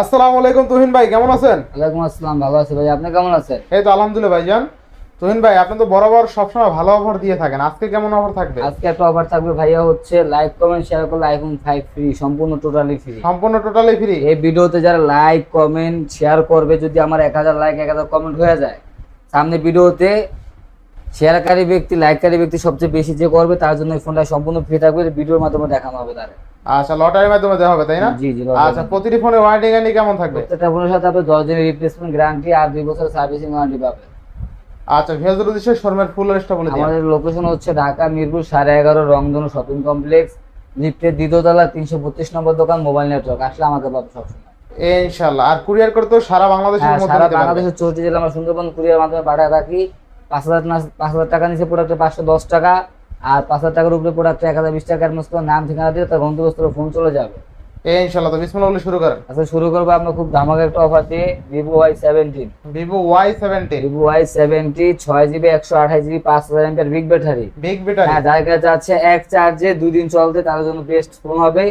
আসসালামু আলাইকুম তুহিন ভাই কেমন আছেন? ওয়ালাইকুম আসসালাম ভালো আছি ভাই। আপনি কেমন আছেন? এই তো আলহামদুলিল্লাহ ভাইজান তুহিন ভাই আপনি তো বরাবর সবসময় ভালো অফার দিয়ে থাকেন। আজকে কেমন অফার থাকবে? আজকে একটা অফার থাকবে ভাইয়া হচ্ছে লাইক কমেন্ট শেয়ার করলে আইফোন ফাইভ ফ্রি সম্পূর্ণ টোটালি ফ্রি সম্পূর্ণ টোটালি ফ্রি এই ভিডিওতে যারা লাইক কমেন্ট শেয়ার করবে যদি আমার এক হাজার লাইক এক হাজার কমেন্ট হয়ে যায় সামনে ভিডিওতে শেয়ারকারী ব্যক্তি লাইককারী ব্যক্তি সবচেয়ে বেশি যে করবে তার জন্য এই ফোনটা সম্পূর্ণ ফ্রি থাকবে ভিডিওর মাধ্যমে দেখানো হবে তার। আচ্ছা লটারির মাধ্যমে দেওয়া হবে তাই না? জি জি আচ্ছা প্রতিটি ফোনে ওয়ারেন্টি গ্যারান্টি কেমন থাকবে? প্রত্যেকটা ফোনের সাথে আপনি দশ দিনের রিপ্লেসমেন্ট গ্যারান্টি আর দুই বছর সার্ভিসিং ওয়ারেন্টি পাবে আচ্ছা ভিয়াজুল উদ্দেশ্যে শর্মের ফুল লিস্টটা বলে দিন আমাদের লোকেশন হচ্ছে ঢাকা মিরপুর সাড়ে এগারো রংধনু শপিং কমপ্লেক্স লিফটের দ্বিতীয়তলা তিনশো বত্রিশ নম্বর দোকান মোবাইল নেটওয়ার্ক আসলে আমাকে পাবে সবসময়। ইনশাআল্লাহ। আর কুরিয়ার করে তো সারা বাংলাদেশের হ্যাঁ, মধ্যে সারা বাংলাদেশের চৌষট্টি জেলা আমরা সুন্দরবন কুরিয়ার মাধ্যমে পাঠায় থাকি। পাঁচ হাজার না পাঁচ হাজার টাকা নিচে প্রোডাক্টে পাঁচশো দশ টাকা। আর পাঁচ হাজার টাকার উপরে প্রোডাক্টে এক হাজার বিশ টাকার করে নাম ঠিকানা দিয়ে তার গন্তব্যস্থলে ফোন চলে যাবে। ইনশাআল্লাহ তো বিসমিল্লাহ বলে শুরু করেন। আচ্ছা শুরু করব আমরা খুব ধামাকা একটা অফার দিয়ে Vivo Y seventeen Vivo Y seventy Vivo Y seventy ছয় জিবি একশো আঠাশ জিবি পাঁচ হাজার এমপির বিগ ব্যাটারি বিগ ব্যাটারি হ্যাঁ যার কাছে আছে এক চার্জে দুই দিন চলতে তার জন্য বেস্ট ফোন হবে।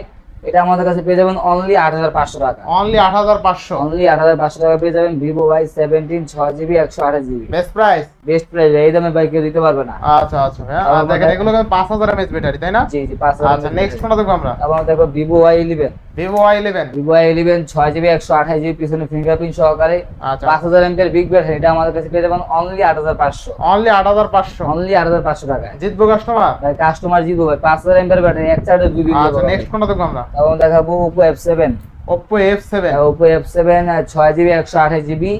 এটা আমাদের কাছে পেয়ে যাবেন অনলি আট হাজার পাঁচশো টাকা। অনলি আট হাজার পাঁচশো। অনলি আট হাজার পাঁচশো টাকা পেয়ে যাবেন ভিভো ওয়াই সেভেন্টিন ছয় জিবি একশো আঠাশ GB best price best price এই দামে বাইক কেউ দিতে পারবে না। আচ্ছা আচ্ছা হ্যাঁ দেখেন এগুলো পাঁচ হাজার এমএচ ব্যাটারি তাই না? জি জি পাঁচ আচ্ছা নেক্সট ফোন দেখব আমরা? আবার দেখো Vivo Y eleven Vivo Y eleven Vivo Y eleven ছয় জিবি একশো আঠাশ জিবি পিছনে ফিঙ্গারপ্রিন্ট সহকারে। আচ্ছা। পাঁচ হাজার এমপির বিগ ব্যাটারি এটা আমাদের কাছে পেয়ে যাবেন অনলি আট হাজার পাঁচশো। অনলি আট হাজার পাঁচশো? অনলি আট হাজার পাঁচশো টাকা জিতবো কাস্টমার কাস্টমার জিতবো ভাই পাঁচ হাজার এমপির ব্যাটারি এক চার্জে দুই দিন আচ্ছা নেক্সট কোনটা দেখব আমরা? এবং দেখাবো Oppo F seven Oppo F seven Oppo F seven ছয় জিবি একশো আঠাশ জিবি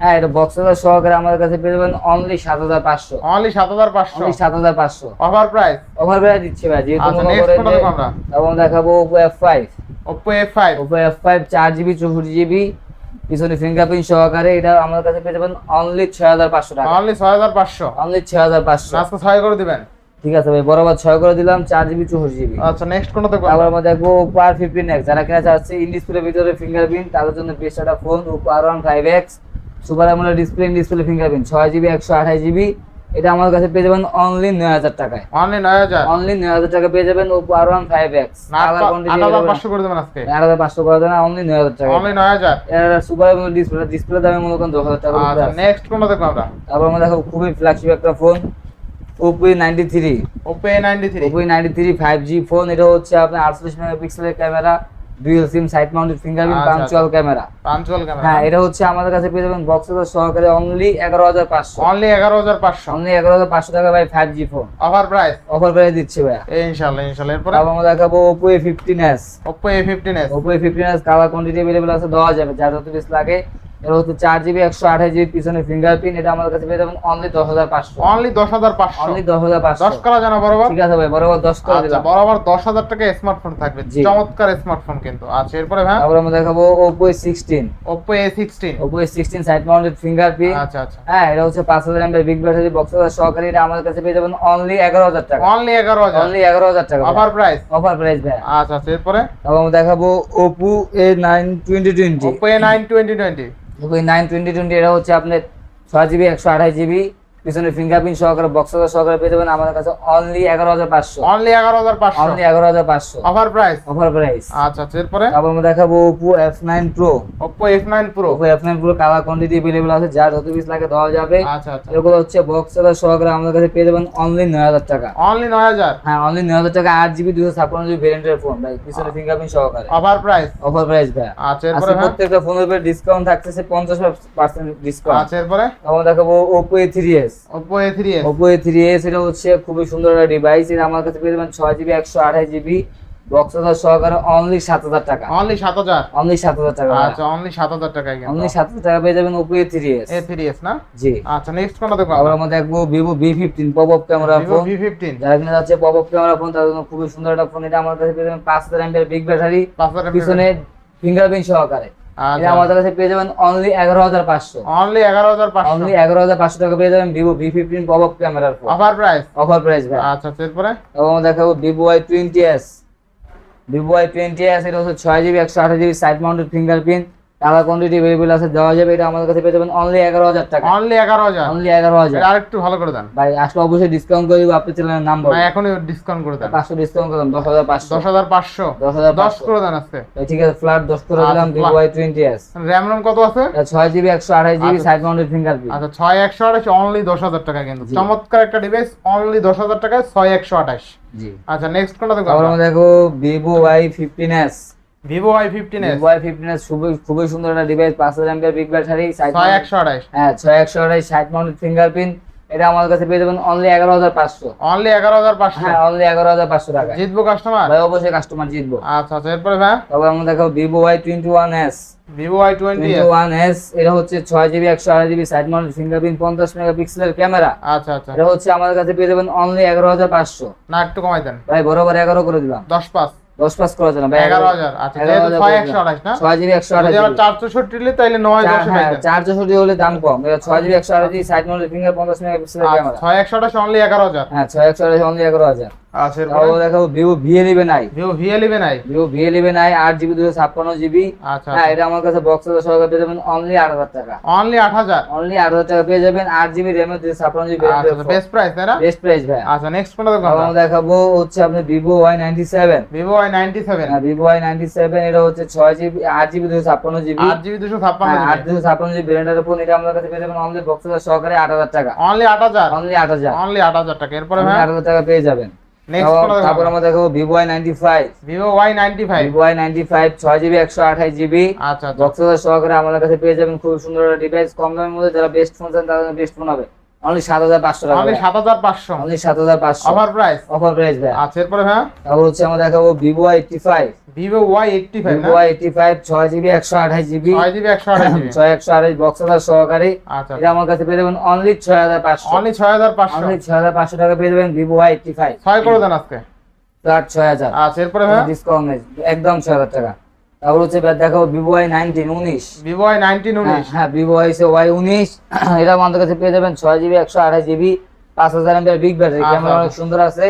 হ্যাঁ এটা বক্স সহকারে আমাদের কাছে পেয়ে যাবেন অনলি সাত হাজার পাঁচশো। অনলি সাত হাজার পাঁচশো? অনলি সাত হাজার পাঁচশো। অফার প্রাইস ওভার বেড়া দিচ্ছে ভাই যেহেতু আচ্ছা মনে করেন এবং দেখাবো Oppo F five Oppo F five Oppo F five চার জিবি চৌষট্টি জিবি পিছনে ফিঙ্গারপ্রিন্ট সহকারে এটা আমাদের কাছে পেয়ে যাবেন অনলি ছয় হাজার পাঁচশো টাকা। অনলি ছয় হাজার পাঁচশো? অনলি ছয় হাজার পাঁচশো। আজকে ছয় করে দিবেন? ঠিক আছে ভাই বরাবর ছয় করে দিলাম চার জিবি চৌষট্টি জিবি আচ্ছা নেক্সট কোনটা দেখব তারপর আমরা? দেখব ওপো আর ফিফটিন এক্স যারা কিনা চাচ্ছে ইন ডিসপ্লের ভিতরে ফিঙ্গারপ্রিন্ট তাদের জন্য বেস্ট একটা phone Oppo R one five X super আমলের ডিসপ্লে ডিসপ্লে ফিঙ্গারপ্রিন্ট ছয় জিবি একশো আঠাশ জিবি এটা আমার কাছে পেয়ে যাবেন অনলি নয় হাজার টাকায়। অনলি নয় হাজার? অনলি নয় হাজার টাকা পেয়ে যাবেন Oppo R one five X পাঁচশো করে দেবেন আজকে। আট হাজার পাঁচশো করে দেন অনলি নয় হাজার টাকা অনলি নয় হাজার? এর সুপার ডিসপ্লে ডিসপ্লে দামে মনে করেন দশ হাজার টাকা উপরে আচ্ছা। নেক্সট কোনটা দেখব আমরা? তারপর আমরা দেখো খুবই ফ্ল্যাগশিপ একটা phone Oppo ninety three Oppo A ninety three Oppo ninety three five G phone এটা হচ্ছে আপনার আটচল্লিশ মেগাপিক্সেলের camera dual SIM side mounted fingerprint punch hole camera punch hole camera হ্যাঁ এটা হচ্ছে আমাদের কাছে পেয়ে যাবেন বক্স সহকারে অনলি এগারো হাজার পাঁচশো। অনলি এগারো হাজার পাঁচশো। অনলি এগারো হাজার পাঁচশো টাকা ভাই five G phone offer price offer করে দিচ্ছে ভাই ইনশাআল্লাহ ইনশাআল্লাহ। এরপর? আবার আমরা দেখাবো fifteen S Oppo A fifteen S colour quantity available আছে দেওয়া যাবে। যার যত পিস লাগে এটা হচ্ছে চার জিবি একশো আঠাশ জিবি পিছনে ফিঙ্গারপ্রিন্ট এটা আমাদের কাছে পেয়ে যাবেন অনলি দশ হাজার পাঁচশো। অনলি দশ হাজার পাঁচশো। অনলি দশ হাজার পাঁচশো। দশ করা জানা বরাবর? ঠিক আছে ভাই বরাবর দশ করে আচ্ছা দিলাম। বরাবর দশ হাজার টাকা স্মার্টফোন থাকবে। চমৎকার স্মার্টফোন কিন্তু। আচ্ছা এরপরে ভাই? তারপর আমরা দেখাবো Oppo A sixteen Oppo A sixteen Oppo A sixteen side mounted fingerprint আচ্ছা আচ্ছা। হ্যাঁ এটা হচ্ছে পাঁচ হাজার এমপের বিগ ব্যাটারি বক্স সহকারী এটা আমাদের কাছে পেয়ে যাবেন অনলি এগারো হাজার টাকা। অনলি এগারো হাজার। অনলি এগারো হাজার টাকা অফার প্রাইস অফার প্রাইস ভাই। আচ্ছা আচ্ছা এরপরে? তারপর আমরা দেখাবো Oppo A nine twenty twenty Oppo A nine twenty twenty A nine twenty twenty এটা হচ্ছে আপনার ছয় জিবি একশো আঠাশ জিবি পিছনে ফিঙ্গারপ্রিন্ট সহকারে বক্স সহকারে পেয়ে যাবেন আমাদের কাছে only 11500 only 11500 only 11500 offer price offer price আচ্ছা এরপরে? আবার আমরা দেখাবো Oppo F9 Pro Oppo F9 Pro Oppo F9 Pro colour quantity available আছে যার যত পিস লাগে দেওয়া যাবে। আচ্ছা আচ্ছা। এগুলো হচ্ছে বক্স সহকারে আমাদের কাছে পেয়ে যাবেন অনলি 9000 টাকা। অনলি 9000 হ্যাঁ অনলি 9000 টাকা 8GB 256GB ভেরিয়েন্টের ফোন ভাই পিছনে ফিঙ্গারপ্রিন্ট সহকারে। অফার প্রাইস অফার প্রাইস ভাই। আচ্ছা এরপরে হ্যাঁ? প্রত্যেকটা ফোনের উপর ডিসকাউন্ট থাকতেছে 50% ডিসকাউন্ট আচ্ছা এরপরে? আমরা দেখাবো Oppo S Oppo A3s Oppo A3s এটা হচ্ছে খুবই সুন্দর একটা ডিভাইস আমার কাছে পেয়ে যাবেন 6GB 128GB বক্স সহকারে অনলি 7000 টাকা। অনলি 7000 অনলি 7000 টাকা। আচ্ছা অনলি 7000 টাকা অনলি 7000 টাকা পেয়ে যাবেন Oppo A3s A3s না? জি। আচ্ছা নেক্সট কোনটা আমরা? মধ্যে দেখব Vivo V15 pop camera phone Vivo V15 যারা যাচ্ছে ক্যামেরা ফোন তার জন্য খুবই সুন্দর একটা ফোন এটা আমার কাছে পেয়ে যাবেন 5000 mAh বিগ ব্যাটারি পিছনে ফিঙ্গারপ্রিন্ট সহকারে। আমাদের কাছে পেয়ে যাবেন অনলি এগারো হাজার পাঁচশো। অনলি এগারো হাজার পাঁচশো। অনলি এগারো হাজার পাঁচশো টাকা পেয়ে যাবেন Vivo V fifteen pop up ক্যামেরার phone offer price offer price ভাই। আচ্ছা আচ্ছা এবং দেখাবো Vivo Y twenty S Vivo Y twenty S এটা হচ্ছে ছয় জিবি একশো আঠাশ GB side mounted fingerprint colour quantity available আছে দেওয়া যাবে এটা আমাদের কাছে পেয়ে যাবেন অনলি এগারো হাজার টাকা অনলি এগারো হাজার অনলি এগারো হাজার আর একটু ভালো করে দেন ভাই আসলে অবশ্যই ডিসকাউন্ট করে দিব আপনি চ্যানেলের নাম বলুন ভাই এখনই ডিসকাউন্ট করে দেন পাঁচশো ডিসকাউন্ট করলাম দশ হাজার পাঁচশো দশ হাজার পাঁচশো দশ হাজার দশ পাঁচশো করে দেন আজকে ঠিক আছে ফ্ল্যাট দশ করে আচ্ছা, দিলাম flat। Vivo Y twenty S RAM ROM কত আছে ছয় জিবি একশো আঠাশ জিবি আচ্ছা। সাইড মাউন্টেড ফিঙ্গারপ্রিন্ট আচ্ছা ছয় একশো আঠাশ অনলি দশ হাজার টাকা কিন্তু জি। চমৎকার একটা ডিভাইস অনলি দশ হাজার টাকায় ছয় একশো আঠাশ জি আচ্ছা নেক্সট কোনটা দেখবো তারপর আমরা দেখো Vivo Y fifteen S Vivo I fifteen S Y fifteen S খুবই খুবই সুন্দর একটা ডিভাইস পাঁচ হাজার এমপিআর বিগ ব্যাটারি ছয় একশো আঠাশ হ্যাঁ ছয় একশো আঠাশ সাইড মাউন্টেড ফিঙ্গারপ্রিন্ট এটা আমাদের কাছে পেয়ে যাবেন অনলি এগারো হাজার পাঁচশো। অনলি এগারো হাজার পাঁচশো। হ্যাঁ অনলি এগারো হাজার পাঁচশো টাকা। জিতবো কাস্টমার ভাই অবশ্যই কাস্টমার জিতবো। আচ্ছা আচ্ছা এরপরে ভাই? তারপর আমরা দেখো Vivo Y twenty one S Vivo I twenty one S এটা হচ্ছে ছয় জিবি একশো আড়াই জিবি সাইড মাউন্টেড ফিঙ্গারপ্রিন্ট পঞ্চাশ মেগাপিক্সেলের ক্যামেরা আচ্ছা আচ্ছা। এটা হচ্ছে আমাদের কাছে পেয়ে যাবেন অনলি এগারো হাজার পাঁচশো। না একটু কমাই দেন। ভাই বরাবর এগারো করে দিলাম। দশ পাঁচ। দশ পাস করে দিলাম ভাই। এগারো হাজার। আচ্ছা ছয় একশো। আঠাশ না? ছয় জিবি একশো আঠাশ যদি আবার চারশো ষট্টি নিলে তাহলে নয় হ্যাঁ হলে দাম কম। এটা ছয় জিবি একশো আঠাশ সাইড মাউন্টেড ফিঙ্গার পঞ্চাশ মেগাপিক্সেলের আচ্ছা ক্যামেরা। ছয় একশো আঠাশ অনলি এগারো হাজার। হ্যাঁ ছয় একশো আঠাশ অনলি এগারো হাজার। আচ্ছা দেখো ভিভো আই ভিভো আই আট জিবি দুশো ছাপ্পান্ন জিবি। আচ্ছা হ্যাঁ এটা আমার কাছে বক্স সহকারে পেয়ে যাবেন অনলি আট হাজার টাকা। অনলি আট হাজার? অনলি আট হাজার টাকা পেয়ে যাবেন আট জিবি র্যামের দুশো ছাপ্পান্ন জিবি আচ্ছা বেস্ট প্রাইস তাই না? বেস্ট প্রাইস ভাই। আচ্ছা নেক্সট কোনটা দেখব দেখাবো হচ্ছে আপনি Vivo Y ninety seven Vivo I ninety seven Vivo Y ninety seven এটা হচ্ছে ছয় জিবি আট জিবি দুশো ছাপ্পান্ন জিবি আট জিবি দুশো ছাপ্পান্ন হ্যাঁ, আট দুশো ছাপ্পান্ন জিবি ব্র্যান্ডের উপর এটা আমাদের কাছে পেয়ে যাবেন অনলি বক্স সহকারে আট হাজার টাকা। অনলি আট হাজার? অনলি আট হাজার। অনলি আট হাজার টাকা। এরপরে আট হাজার টাকা পেয়ে যাবেন। তারপর- আমরা দেখাবো Vivo Y ninety five Vivo Y ninety five Vivo Y ninety five ছয় জিবি একশো আঠাশ জিবি আচ্ছা আচ্ছা। বক্স সহকারে আমাদের কাছে পেয়ে যাবেন খুব সুন্দর ডিভাইস কম দামের মধ্যে যারা বেস্ট ফোন চান তাদের বেস্ট ফোন হবে। অনলি সাত হাজার পাঁচশো টাকা অনলি সাত হাজার পাঁচশো। অনলি সাত হাজার পাঁচশো। অফার প্রাইস অফার প্রাইস ভাই। আচ্ছা এরপরে ভাই তারপর হচ্ছে আমরা দেখাবো ফাইভ ছয় জিবি একশো আঠাশ জিবি। জিবি একশো ছয় একশো আঠাশ বক্স সহকারে। আচ্ছা এটা আমার কাছে পেয়ে যাবেন অনলি ছয় হাজার পাঁচশো। অনলি ছয় হাজার পাঁচশো। অনলি ছয় হাজার পাঁচশো টাকা পেয়ে যাবেন এইটটি ফাইভ ছয় করে দেন আজকে? ফ্ল্যাট ছয় হাজার। আচ্ছা এরপরে ভাই ডিসকাউন্ট একদম ছয় হাজার টাকা। তারপর হচ্ছে দেখাবো ভিভো ওয়াই নাইনটিন উনিশ। ভিভো নাইনটিন উনিশ। হ্যাঁ ভিভো ওয়াই ওয়াই উনিশ। এটা আমাদের কাছে পেয়ে যাবেন ছয় জিবি একশো আঠাশ জিবি পাঁচ হাজার এমপিআর বিগ ব্যাটারি ক্যামেরা অনেক। সুন্দর আছে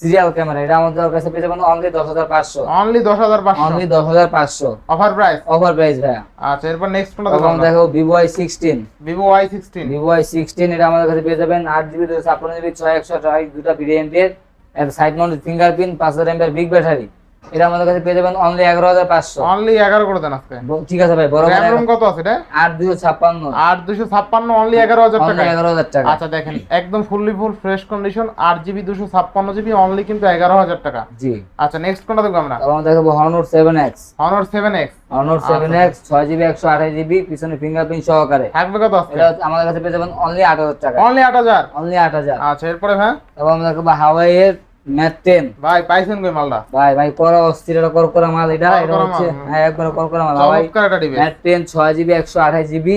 সিরিয়াল ক্যামেরা এটা আমাদের কাছে পেয়ে যাবেন অনলি দশ হাজার পাঁচশো। অনলি দশ হাজার পাঁচশো। অনলি দশ হাজার পাঁচশো। অফার প্রাইস অফার প্রাইস ভাইয়া। আচ্ছা এরপর নেক্সট দেখো Vivo Y sixteen Vivo sixteen Vivo sixteen এটা আমাদের কাছে পেয়ে যাবেন আট জিবি দুশো ছাপ্পান্ন জিবি ছয় একশো আঠাশ দুটা সাইড মাউন্টেড ফিঙ্গারপ্রিন্ট পাঁচ হাজার এমপিআর বিগ ব্যাটারি এটা আমাদের কাছে পেয়ে যাবেন অনলি এগারো হাজার পাঁচশো। অনলি এগারো করে দেন আজকে। ঠিক আছে ভাই বড় রোম কত আছে এটা? আট দুশো ছাপ্পান্ন। আট দুশো ছাপ্পান্ন অনলি এগারো হাজার অনলি টাকা এগারো হাজার টাকা। আচ্ছা দেখেন একদম ফুললি ফুল ফ্রেশ কন্ডিশন আট জিবি দুশো ছাপ্পান্ন জিবি অনলি কিন্তু এগারো হাজার টাকা। জি। আচ্ছা নেক্সট কোনটা দেখব আমরা? দেখাবো seven X Honor seven X Honor seven X ছয় জিবি একশো আঠাশ জিবি পিছনে ফিঙ্গারপ্রিন্ট সহকারে। থাকবে কত আজকে? এটা আমাদের কাছে পেয়ে যাবেন অনলি আট হাজার টাকা। অনলি আট হাজার? অনলি আট হাজার। আচ্ছা এরপরে ভাই এবং আমরা দেখাবো হাওয়াইয়ের ম্যাথ টেন ভাই পাইছেন কই মালটা? ভাই ভাই করা অস্থির এটা করকরা মাল এটা এটা হচ্ছে হ্যাঁ একবার মাল। একশো আঠাশ জিবি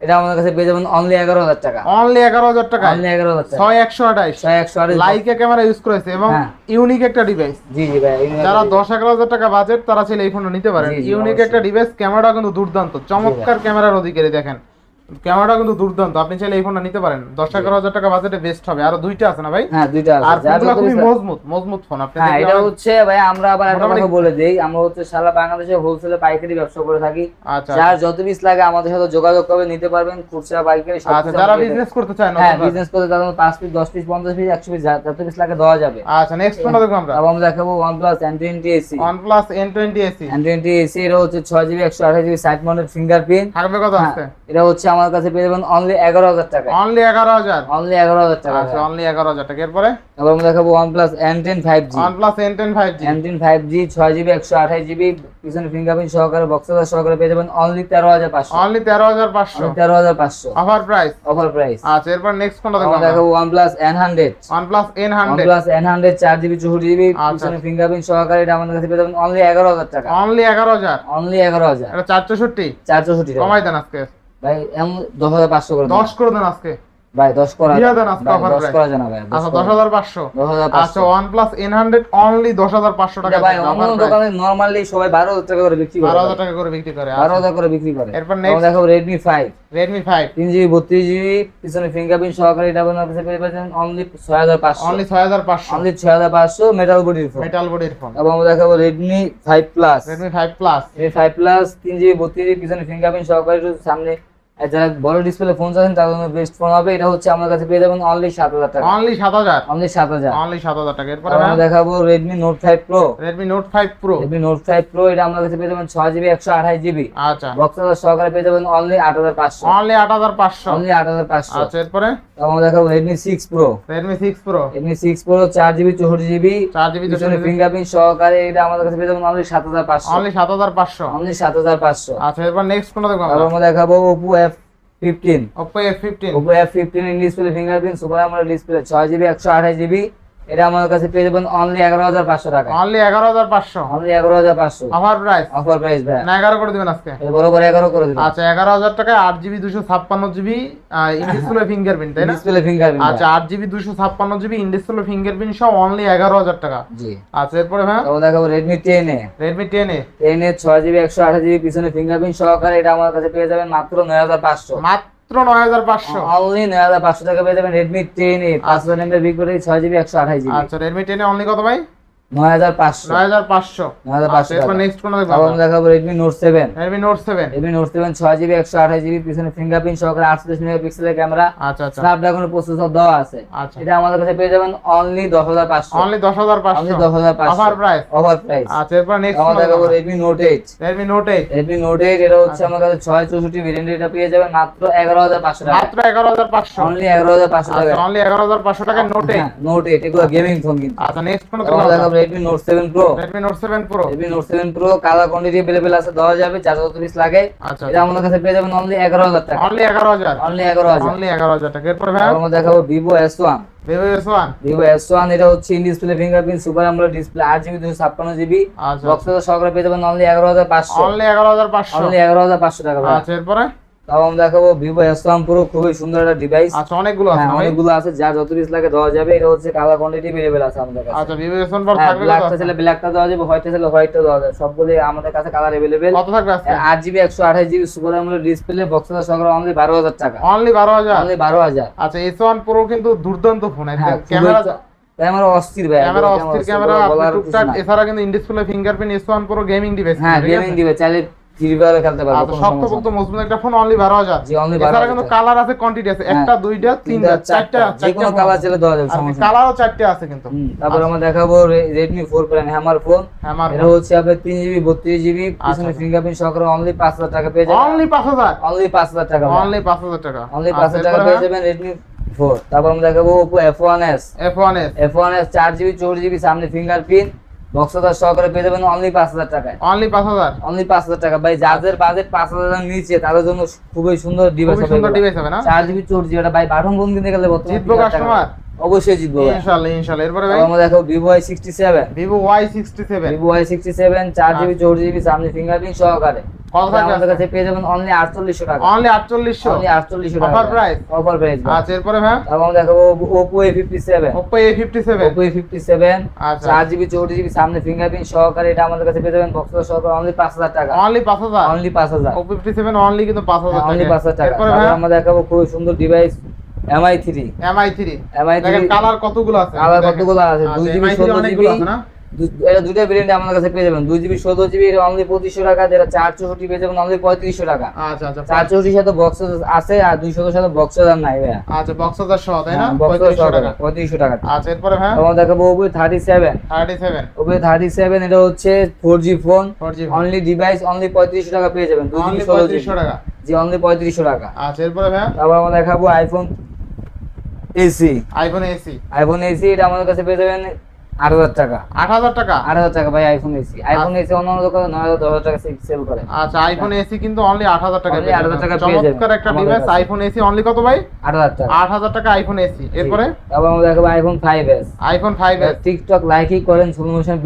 এটা আমাদের কাছে পেয়ে যাবেন অনলি এগারো হাজার টাকা। অনলি এগারো হাজার টাকা। অনলি এগারো হাজার টাকা। ছয় একশো আঠাইশ ছয় একশো আঠাশ। লাইকে ক্যামেরা ইউজ করেছে এবং হ্যাঁ। ইউনিক একটা ডিভাইস জি জি ভাই যারা দশ এগারো হাজার টাকা বাজেট তারা চাইলে এই ফোনটা নিতে পারেন। ইউনিক একটা ডিভাইস ক্যামেরা কিন্তু দুর্দান্ত। চমৎকার ক্যামেরার অধিকারী দেখেন। ক্যামেরা কিন্তু দুর্দান্ত। আপনি চাইলে এই ফোনটা নিতে পারেন। দশ এগারো হাজার টাকা বাজেটে বেস্ট হবে। আরও দুইটা আছে না ভাই? হ্যাঁ দুইটা আছে। আর ফোনগুলো খুবই মজবুত মজবুত ফোন আপনি হ্যাঁ এটা হচ্ছে ভাই আমরা আবার একটা কথা বলে দেই। আমরা হচ্ছে সারা বাংলাদেশে হোলসেলে পাইকারি ব্যবসা করে থাকি। আচ্ছা যার যত পিস লাগে আমাদের সাথে যোগাযোগ করে নিতে পারবেন। খুচরা পাইকারি সব আচ্ছা যারা বিজনেস করতে চায় না হ্যাঁ বিজনেস করতে তাদের পাঁচ পিস দশ পিস পঞ্চাশ পিস একশো পিস যত পিস লাগে দেওয়া যাবে। আচ্ছা নেক্সট ফোনটা দেখব আমরা। তারপর আমরা দেখাবো N twenty AC OnePlus N20 AC N twenty AC এটা হচ্ছে ছয় জিবি একশো আঠাশ জিবি সাইড মাউন্টেড ফিঙ্গারপ্রিন্ট থাকবে কত আজকে? এটা হচ্ছে আমার কাছে পেয়ে যাবেন অনলি এগারো হাজার টাকা। অনলি এগারো হাজার? অনলি এগারো হাজার টাকা। আচ্ছা অনলি এগারো হাজার টাকা। এরপরে? তারপর আমরা দেখাবো OnePlus N ten five G OnePlus N10 5G N ten five G ছয় জিবি একশো আঠাশ জিবি পিছনে ফিঙ্গারপ্রিন্ট সহকারে বক্সার সহকারে পেয়ে যাবেন অনলি তেরো হাজার পাঁচশো। অনলি তেরো হাজার পাঁচশো। তেরো হাজার পাঁচশো। অফার প্রাইস অফার প্রাইস আচ্ছা এরপর নেক্সট কোনটা দেখব দেখাবো OnePlus N hundred one N100 plus N hundred চার জিবি চৌষট্টি জিবি আচ্ছা। পিছনে ফিঙ্গারপ্রিন্ট সহকারে এটা আমাদের কাছে পেয়ে যাবেন অনলি এগারো হাজার টাকা। অনলি এগারো হাজার? অনলি এগারো হাজার। এটা চার চৌষট্টি? চার চৌষট্টি কমাই দেন আজকে। ভাই এমন দশ হাজার পাঁচশো করে দশ করে দেন আজকে। ভাই দশ করা দিয়ে দেন আজকে ভাই, দশ। করা ভাই আচ্ছা দশ হাজার পাঁচশো। আচ্ছা OnePlus N hundred only দশ হাজার পাঁচশো টাকা ভাই অন্য দোকানে নর্মালি সবাই বারো হাজার টাকা করে বিক্রি করে। বারো হাজার টাকা করে বিক্রি করে বারো হাজার করে বিক্রি করে। এরপর নেক্সট দেখাবো রেডমি ফাইভ রেডমি ফাইভ তিন জিবি বত্রিশ জিবি পিছনে ফিঙ্গারপ্রিন্ট সহকারে এটা আপনার কাছে পেয়ে পাচ্ছেন অনলি ছয় হাজার পাঁচশো। অনলি ছয় হাজার পাঁচশো। অনলি ছয় হাজার পাঁচশো মেটাল বডির ফোন মেটাল বডির ফোন এবং আমরা দেখাবো Redmi five plus Redmi five plus Redmi five plus তিন জিবি বত্রিশ জিবি পিছনে ফিঙ্গারপ্রিন্ট সহকারে সামনে যারা বড় ডিসপ্লে ফোন চাচ্ছেন তাদের জন্য বেস্ট ফোন হবে। এটা হচ্ছে আমার কাছে পেয়ে যাবেন অনলি সাত হাজার টাকা। অনলি সাত হাজার? অনলি সাত হাজার। অনলি সাত হাজার টাকা। এরপরে আমরা দেখাবো Redmi note five pro Redmi note five pro Redmi note five pro এটা আমার কাছে পেয়ে যাবেন ছয় জিবি একশো আঠাশ জিবি আচ্ছা। বক্স সহকারে পেয়ে যাবেন অনলি আট হাজার পাঁচশো। অনলি আট হাজার পাঁচশো। অনলি আট হাজার পাঁচশো। আচ্ছা এরপরে? আমরা দেখাবো Redmi six pro Redmi six pro Redmi six pro চার জিবি চৌষট্টি জিবি চার জিবি পিছনে ফিঙ্গারপ্রিন্ট সহকারে এটা আমাদের কাছে পেয়ে যাবেন অনলি সাত হাজার পাঁচশো। অনলি সাত হাজার পাঁচশো। অনলি সাত হাজার পাঁচশো। আচ্ছা এরপর নেক্সট কোনটা দেখব আমরা? দেখাবো Oppo F fifteen Oppo F fifteen Oppo F fifteen in display fingerprint super AMOLED display ছয় জিবি একশো আঠাশ জিবি এটা আমার কাছে পেয়ে যাবেন অনলি এগারো হাজার পাঁচশো টাকা অনলি এগারো হাজার পাঁচশো। অনলি এগারো হাজার পাঁচশো। অফার প্রাইস অফার প্রাইস ভাই না এগারো করে দিবেন আজকে। বরাবর এগারো করে দিন আচ্ছা এগারো হাজার টাকায় আট জিবি দুশো ছাপ্পান্ন জিবি ইনডিসপ্লে ফিঙ্গারপ্রিন্ট তাই না? ডিসপ্লে ফিঙ্গারপ্রিন্ট আচ্ছা আট জিবি দুশো ছাপ্পান্ন জিবি ইনডিসপ্লে ফিঙ্গারপ্রিন্ট সহ অনলি এগারো হাজার টাকা। জি। আচ্ছা এরপরে হ্যাঁ তারপর দেখাবো Redmi ten A. Redmi ten A? Ten A ছয় জিবি একশো আঠাশ জিবি পিছনে ফিঙ্গারপ্রিন্ট সহকারে এটা আমার কাছে পেয়ে যাবেন মাত্র নয় হাজার পাঁচশো। মাত্র নয় হাজার পাঁচশো। অনলি নয় হাজার পাঁচশো টাকা পেয়ে যাবেন রেডমি টেন এ পাঁচ হাজার এমবি বিগ ব্যাটারি ছয় জিবি একশো আঠাশ জিবি আচ্ছা রেডমি টেন অনলি কত ভাই? হাজার আচ্ছা টাকা। ফিঙ্গারপ্রিন্ট সহকারে আটচল্লিশ মেগাপিক্সেলের ক্যামেরা আচ্ছা প্রসেসর দেওয়া আছে। আচ্ছা। এটা আমাদের কাছে পেয়ে যাবেন অনলি দশ হাজার পাঁচশো। অনলি দশ হাজার পাঁচশো। দশ হাজার অফার প্রাইস অফার প্রাইস আচ্ছা এরপর নেক্সট আমরা দেখাবো এটা হচ্ছে কাছে ভেরিয়েন্ট এটা পেয়ে যাবেন মাত্র এগারো হাজার পাঁচশো টাকা। মাত্র অনলি এগারো হাজার পাঁচশো টাকা। অনলি টাকায় নোট এইট নোট এইট এগুলো গেমিং ফোন কিন্তু। আচ্ছা নেক্সট কোন আমরা দেখাবো Redmi Note seven Pro Redmi Note seven Pro Redmi Note seven Pro colour quantity available আছে দেওয়া যাবে চার যত পিস লাগে আচ্ছা এটা আমাদের কাছে পেয়ে যাবেন অনলি এগারো হাজার টাকা অনলি এগারো হাজার অনলি এগারো হাজার অনলি এগারো হাজার টাকা এরপরে ভাই আমরা দেখাবো Vivo S one Vivo S one Vivo S one এটা হচ্ছে in display fingerprint super AMOLED display আট জিবি দুশো ছাপ্পান্ন জিবি আচ্ছা বক্স সহকারে পেয়ে যাবেন অনলি এগারো হাজার পাঁচশো অনলি এগারো হাজার পাঁচশো অনলি এগারো হাজার পাঁচশো টাকা ভাই। আচ্ছা এরপরে তাও আমরা দেখাবো ভিভো এস ওয়ান প্রো খুবই সুন্দর একটা ডিভাইস আচ্ছা অনেকগুলো আছে হ্যাঁ ভাই অনেকগুলো আছে যা যত পিস লাগে দেওয়া যাবে এটা হচ্ছে কালার কোয়ান্টিটি अवेलेबल আছে আমাদের কাছে আচ্ছা ভিভো এস ওয়ান প্রো হ্যাঁ থাকবে কত ব্ল্যাকটা আজকে? চাইলে ব্ল্যাকটা দেওয়া যাবে হোয়াইটটা চাইলে হোয়াইটটা দেওয়া যাবে সবগুলো আমাদের কাছে কালার अवेलेबल কত থাকবে আজকে আট জিবি একশো আঠাশ GB super AMOLED display box সহকারে অনলি বারো হাজার টাকা অনলি বারো হাজার অনলি বারো হাজার আচ্ছা এস ওয়ান প্রো কিন্তু দুর্দান্ত ফোন হ্যাঁ ক্যামেরা ক্যামেরা অস্থির ভাই ক্যামেরা অস্থির ক্যামেরা আপনি বলার কিছু টুকটাক নাই। এছাড়া কিন্তু in display fingerprint S one pro gaming device হ্যাঁ গেমিং দিবে চাইলে খেলতে পারবে আচ্ছা মজবুত একটা ফোন অনলি জি অনলি কিন্তু কালার আছে কোয়ান্টিটি আছে। একটা দুইটা তিনটা চারটা যে কোনো কালার চাইলে দেওয়া যাবে সমস্যা কালারও চারটে আছে কিন্তু। তারপর আমরা দেখাবো Redmi four prime hammer phone এটা হচ্ছে জিবি পিছনে আচ্ছা। ফিঙ্গারপ্রিন্ট সহকারে অনলি পাঁচ হাজার টাকা পেয়ে যাবেন। অনলি পাঁচ হাজার? অনলি পাঁচ হাজার টাকা অনলি পাঁচ হাজার টাকা। অনলি পাঁচ হাজার টাকা পেয়ে যাবেন ফোর তারপর আমরা দেখাবো Oppo F one S F one S F one S চার জিবি চৌষট্টি জিবি সামনে ফিঙ্গারপ্রিন্ট বক্সদার সহকারে পেয়ে যাবেন অনলি পাঁচ হাজার টাকায়। অনলি পাঁচ হাজার? অনলি পাঁচ হাজার টাকা। ভাই যাদের বাজেট পাঁচ হাজার নিচে তাদের জন্য খুবই সুন্দর ডিভাইস হবে সুন্দর ডিভাইস হবে না? চার জিবি চোর জিবি এটা ভাই বাটন বন্ধু কিনতে গেলে বর্তমানে জিতবো 30,000 টাকা। কাস্টমার অবশ্যই জিতবো ইনশাআল্লাহ ইনশাআল্লাহ। এরপরে ভাই? আমরা দেখো সেভেন ভিভো সিক্সটি সেভেন চার জিবি চৌষট্টি জিবি সামনে ফিঙ্গারপ্রিন্ট সহকারে। আমাদের কাছে পেয়ে যাবেন অনলি আটচল্লিশশো টাকা। অনলি আটচল্লিশশো? অনলি আটচল্লিশশো টাকা। Offer price? অফার প্রাইস আচ্ছা এরপরে ভাই? আমরা ফিফটি সেভেন ফিফটি সেভেন আচ্ছা। চার জিবি চৌষট্টি জিবি সামনে ফিঙ্গারপ্রিন্ট সহকারে এটা আমাদের কাছে পেয়ে যাবেন বক্স সহকারে অনলি পাঁচ হাজার টাকা। অনলি পাঁচ হাজার? অনলি পাঁচ হাজার। ও ফিফটি সেভেন অনলি কিন্তু পাঁচ হাজার অনলি পাঁচ হাজার টাকা। এরপরে ভাই? আমরা দেখাবো খুবই সুন্দর device MI three MI three MI three colour কতগুলো আছে? কালার কতগুলো আছে? আচ্ছা, দুই জিবি ষোলো জিবি। এটা দুইটা ভেরিয়েন্ট আমাদের কাছে পেয়ে যাবেন। দুই জিবি ষোলো জিবি এটা অনলি পঁচিশশো টাকা যেটা চার চৌষট্টি পেয়ে যাবেন অনলি পঁয়ত্রিশশো টাকা। আচ্ছা আচ্ছা চার চৌষট্টির সাথে বক্স আছে আর দুইশোর সাথে বক্স নাই ভাইয়া। আচ্ছা বক্স হাজার সহ তাই না? হ্যাঁ, পঁয়ত্রিশশো টাকা। পঁয়ত্রিশশো টাকা। আচ্ছা এরপরে ভাই তোমার দেখাবো Oppo thirty seven thirty seven Oppo thirty seven এটা হচ্ছে four G phone only device only পঁয়ত্রিশশো টাকা পেয়ে যাবেন দুই জিবি ষোলো জিবি। টাকা। জি অনলি পঁয়ত্রিশশো টাকা। আচ্ছা এরপরে ভাই তারপর আমরা দেখাবো iPhone SE. IPhone SE. IPhone SE এটা আমাদের কাছে পেয়ে যাবেন আট হাজার টাকা। আট হাজার টাকা? আট হাজার টাকা ভাই আইফোন এসি আইফোন এসি অন্য অন্য দোকানে নয় হাজার দশ হাজার টাকা সেল করে। আচ্ছা আইফোন এসি কিন্তু অনলি আট হাজার টাকা Only 8,000 টাকা চমৎকার একটা ডিভাইস আইফোন এসি অনলি কত ভাই? আট হাজার টাকা। আট হাজার টাকা আইফোন এসি এরপরে? তারপর আমরা দেখাবো iPhone five S iPhone five S TikTok লাইকই করেন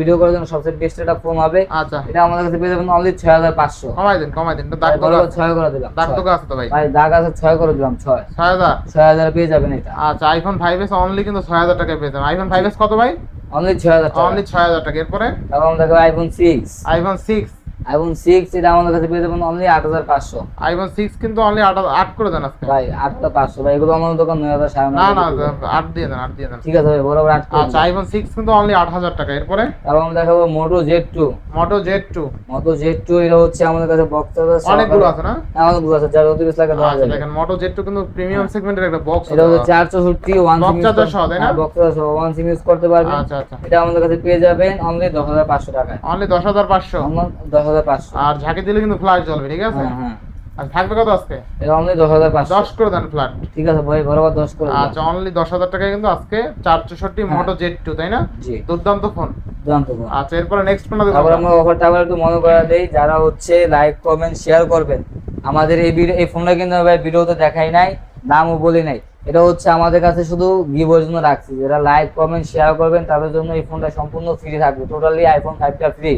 ভিডিও করার জন্য সবচেয়ে বেস্ট একটা ফোন হবে। আচ্ছা। এটা আমাদের কাছে পেয়ে যাবেন অনলি ছয় হাজার পাঁচশো। কমাই দিন কমাই দিন। দাগ তো ছয় করে দিলাম দাগ তো আছে তো ভাই। ভাই দাগ আছে ছয় করে দিলাম ছয়। ছয় হাজার? ছয় হাজার পেয়ে যাবেন এটা। আচ্ছা আইফোন ফাইভ এস অনলি কিন্তু ছয় হাজার টাকায় পেয়ে যাবেন। আইফোন ফাইভ এস কত ভাই? অনলি ছয় হাজার টাকা। অনলি ছয় হাজার টাকা। এরপরে? এবং দেখো iPhone 6 iPhone six iPhone six এটা আমাদের কাছে পেয়ে যাবেন অনলি আট হাজার পাঁচশো। আইফোন সিক্স কিন্তু অনলি আট আট করে দেন আজকে। ভাই আটটা পাঁচশো। ভাই এগুলো আমাদের দোকান নয় হাজার সাড়ে নয় না না হাজার টাকা। আট দিয়ে দেন আট দিয়ে দেন। ঠিক আছে ভাই বরাবর আট করে আচ্ছা আইফোন সিক্স কিন্তু অনলি আট হাজার টাকা। এরপরে? তারপর আমরা দেখাবো Moto Z two Moto Z two এটা হচ্ছে আমাদের কাছে বক্স অনেকগুলো আছে না? অনেকগুলো আছে। যার অতিরিক্ত লাগে দেওয়া আচ্ছা যাবে। দেখেন জেড টু কিন্তু প্রিমিয়াম সেগমেন্টের একটা বক্স এটা হচ্ছে চার চৌষট্টি ওয়ান Box সিম charger সহ, তাই না? বক্স সহ ওয়ান সিম ইউজ করতে পারবেন। আচ্ছা আচ্ছা। এটা আমাদের কাছে পেয়ে যাবেন অনলি দশ হাজার পাঁচশো টাকায়। অনলি দশ আর ঝাঁকি দিলে কিন্তু ফ্ল্যাট জ্বলবে ঠিক আছে? হ্যাঁ হ্যাঁ। আর থাকবে কত আজকে? এটা অনলি দশ হাজার পাঁচশো। দশ করে দেন ফ্ল্যাট। ঠিক আছে ভাই বরাবর দশ করে আচ্ছা অনলি টাকায় কিন্তু আজকে হ্যাঁ। মোটো জেড টু তাই না? জি। দুর্দান্ত ফোন জানতো না। আচ্ছা এরপরে নেক্সট ফোনটা দেখো আমরা অফারটা আবার একটু মনে করা দেই যারা হচ্ছে লাইক কমেন্ট শেয়ার করবেন আমাদের এই ফোনটা কিন্তু ভাই ভিডিওতে দেখাই নাই দামও বলি নাই। এটা হচ্ছে আমাদের কাছে শুধু গিভের জন্য রাখছি। যারা লাইক কমেন্ট শেয়ার করবেন তাদের জন্য এই ফোনটা সম্পূর্ণ ফ্রি থাকবে। টোটালি আইফোন ফাইভটা ফ্রি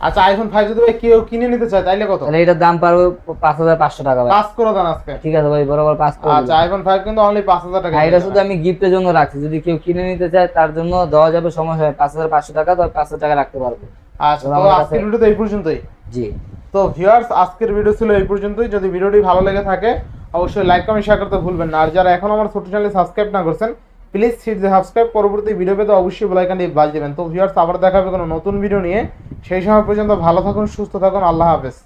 আচ্ছা আইফোন ফাইভ যদি ভাই কেউ কিনে নিতে চায় তাইলে কত? তাহলে এটার দাম পারবে পাঁচ হাজার পাঁচশো টাকা ভাই। পাস করে দেন আজকে। ঠিক আছে ভাই বরাবর পাঁচ করে আচ্ছা আইফোন ফাইভ কিন্তু অনলি পাঁচ হাজার টাকা হ্যাঁ, এটা শুধু আমি গিফটের জন্য রাখছি। যদি কেউ কিনে নিতে চায় তার জন্য দেওয়া যাবে সমস্যা পাঁচ হাজার পাঁচশো টাকা তো পাঁচ হাজার টাকা রাখতে পারবে। আচ্ছা তো আজকের ভিডিও তো এই পর্যন্তই। জি। তো ভিউয়ার্স আজকের ভিডিও ছিল এই পর্যন্তই। যদি ভিডিওটি ভালো লেগে থাকে অবশ্যই লাইক কমেন্ট শেয়ার করতে ভুলবেন না। আর যারা এখন আমার ছোট চ্যানেলে সাবস্ক্রাইব না করছেন প্লিজ সিট দ্য সাবস্ক্রাইব, পরবর্তী ভিডিও পেতে অবশ্যই বেল আইকনটি বাজ দেবেন। তো ভিউয়ার্স আবার দেখাবে কোনো নতুন ভিডিও নিয়ে। সেই সময় পর্যন্ত ভালো থাকুন, সুস্থ থাকুন, আল্লাহ হাফেজ।